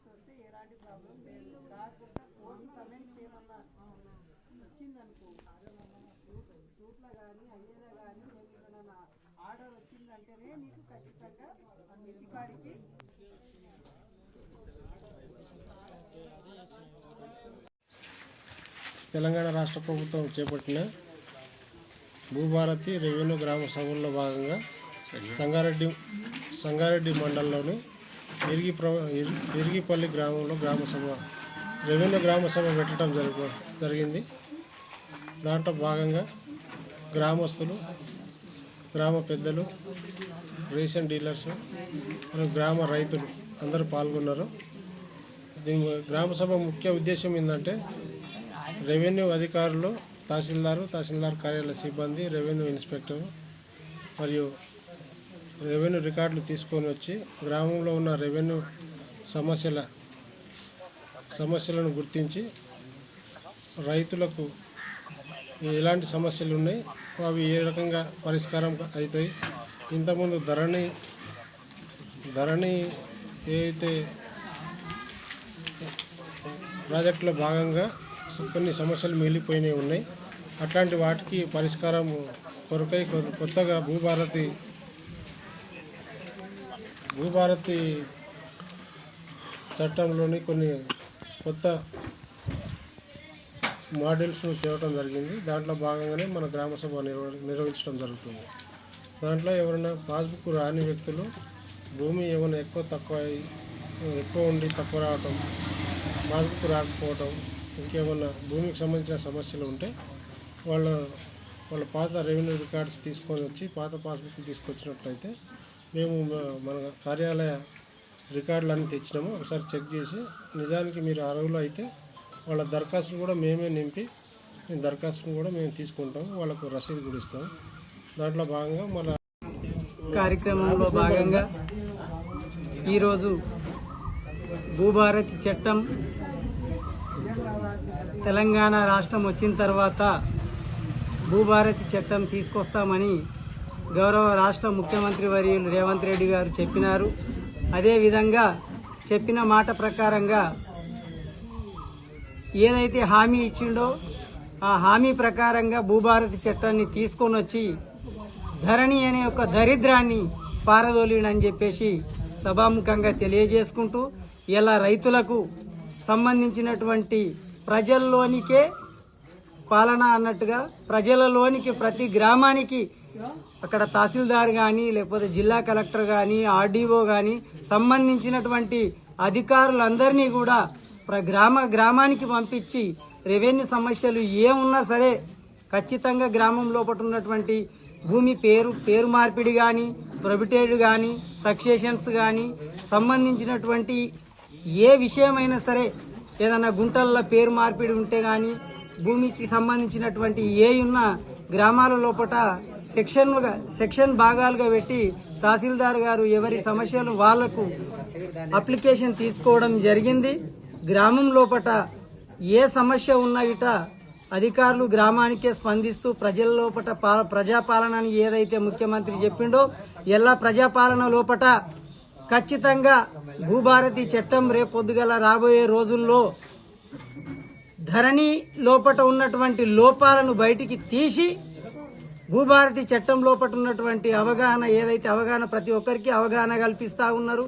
Notice వస్తే ఎలాంటి problem లేదు. కాకుండా కోర్టు సమన్స్ ఏమన్నా వచ్చిందనుకో సూట్లో కానీ అయ్యేదా కానీ ఏమైనా ఆర్డర్ వచ్చిందంటేనే నీకు ఖచ్చితంగా ఇంటికాడికి తెలంగాణ రాష్ట్ర ప్రభుత్వం చేపట్టిన భూభారతి రెవెన్యూ గ్రామ సభల్లో భాగంగా సంగారెడ్డి సంగారెడ్డి మండలంలోని ఇరిగి ప్ర ఇరిగిపల్లి గ్రామంలో గ్రామ సభ రెవెన్యూ గ్రామ సభ పెట్టడం జరుగు జరిగింది. దాంట్లో భాగంగా గ్రామస్తులు గ్రామ పెద్దలు రేషన్ డీలర్స్ గ్రామ రైతులు అందరూ పాల్గొన్నారు. దీని గ్రామ సభ ముఖ్య ఉద్దేశం ఏంటంటే రెవెన్యూ అధికారులు తహసీల్దారు తహసీల్దార్ కార్యాలయ సిబ్బంది రెవెన్యూ ఇన్స్పెక్టర్ మరియు రెవెన్యూ రికార్డులు తీసుకొని వచ్చి గ్రామంలో ఉన్న రెవెన్యూ సమస్యల సమస్యలను గుర్తించి రైతులకు ఎలాంటి సమస్యలు ఉన్నాయి అవి ఏ రకంగా పరిష్కారం అవుతాయి ఇంతకుముందు ధరణి ధరణి ఏదైతే ప్రాజెక్టులో భాగంగా కొన్ని సమస్యలు మిగిలిపోయినవి ఉన్నాయి అట్లాంటి వాటికి పరిష్కారం కొరకై కొత్తగా భూభారతి భూభారతి చట్టంలోని కొన్ని కొత్త మోడల్స్ను తేవటం జరిగింది. దాంట్లో భాగంగానే మన గ్రామ సభ నిర్వ నిర్వహించడం జరుగుతుంది. దాంట్లో ఎవరైనా పాస్బుక్ రాని వ్యక్తులు భూమి ఏమైనా ఎక్కువ తక్కువ ఎక్కువ ఉండి తక్కువ రావటం పాస్బుక్ రాకపోవటం ఇంకేమన్నా భూమికి సంబంధించిన సమస్యలు ఉంటే వాళ్ళ వాళ్ళ పాత రెవెన్యూ రికార్డ్స్ తీసుకొని వచ్చి పాత పాస్బుక్ తీసుకొచ్చినట్లయితే మేము మన కార్యాలయ రికార్డులన్నీ తెచ్చినాము. ఒకసారి చెక్ చేసి నిజానికి మీరు అర్హులు అయితే వాళ్ళ దరఖాస్తులు కూడా మేమే నింపి మేము దరఖాస్తును కూడా మేము తీసుకుంటాం వాళ్ళకు రసీదు కూడా ఇస్తాం దాంట్లో భాగంగా మన కార్యక్రమంలో భాగంగా ఈరోజు భూభారతి చట్టం తెలంగాణ రాష్ట్రం వచ్చిన తర్వాత భూభారతి చట్టం తీసుకొస్తామని గౌరవ రాష్ట్ర ముఖ్యమంత్రి వర్యులు రేవంత్ రెడ్డి గారు చెప్పినారు. అదేవిధంగా చెప్పిన మాట ప్రకారంగా ఏదైతే హామీ ఇచ్చిండో ఆ హామీ ప్రకారంగా భూభారతి చట్టాన్ని తీసుకొని వచ్చి ధరణి అనే ఒక దరిద్రాన్ని పారదోలిడని చెప్పేసి సభాముఖంగా తెలియజేసుకుంటూ ఇలా రైతులకు సంబంధించినటువంటి ప్రజల్లోనికే పాలన అన్నట్టుగా ప్రజలలోనికి ప్రతి గ్రామానికి అక్కడ తహసీల్దార్ కానీ లేకపోతే జిల్లా కలెక్టర్ కానీ ఆర్డీఓ కానీ సంబంధించినటువంటి అధికారులందరినీ కూడా ప్ర- గ్రామ గ్రామానికి పంపించి రెవెన్యూ సమస్యలు ఏమున్నా సరే ఖచ్చితంగా గ్రామం లోపల ఉన్నటువంటి భూమి పేరు పేరు మార్పిడి కానీ ప్రొబిటేడ్ కానీ సక్సేషన్స్ కానీ సంబంధించినటువంటి ఏ విషయమైనా సరే ఏదన్నా గుంటల్లో పేరు మార్పిడి ఉంటే కానీ భూమికి సంబంధించినటువంటి ఏ ఉన్న గ్రామాల లోపల సెక్షన్లుగా సెక్షన్ భాగాలుగా పెట్టి తహసీల్దార్ గారు ఎవరి సమస్యలు వాళ్ళకు అప్లికేషన్ తీసుకోవడం జరిగింది. గ్రామం లోపట ఏ సమస్య ఉన్నా ఇట అధికారులు గ్రామానికే స్పందిస్తూ ప్రజల లోపట ప్రజాపాలనని ఏదైతే ముఖ్యమంత్రి చెప్పిండో ఎలా ప్రజాపాలన లోపట ఖచ్చితంగా భూభారతి చట్టం రేపొద్దుగల రాబోయే రోజుల్లో ధరణి లోపట ఉన్నటువంటి లోపాలను బయటికి తీసి భూభారతి చట్టం లోపల ఉన్నటువంటి అవగాహన ఏదైతే అవగాహన ప్రతి ఒక్కరికి అవగాహన కల్పిస్తా ఉన్నారు.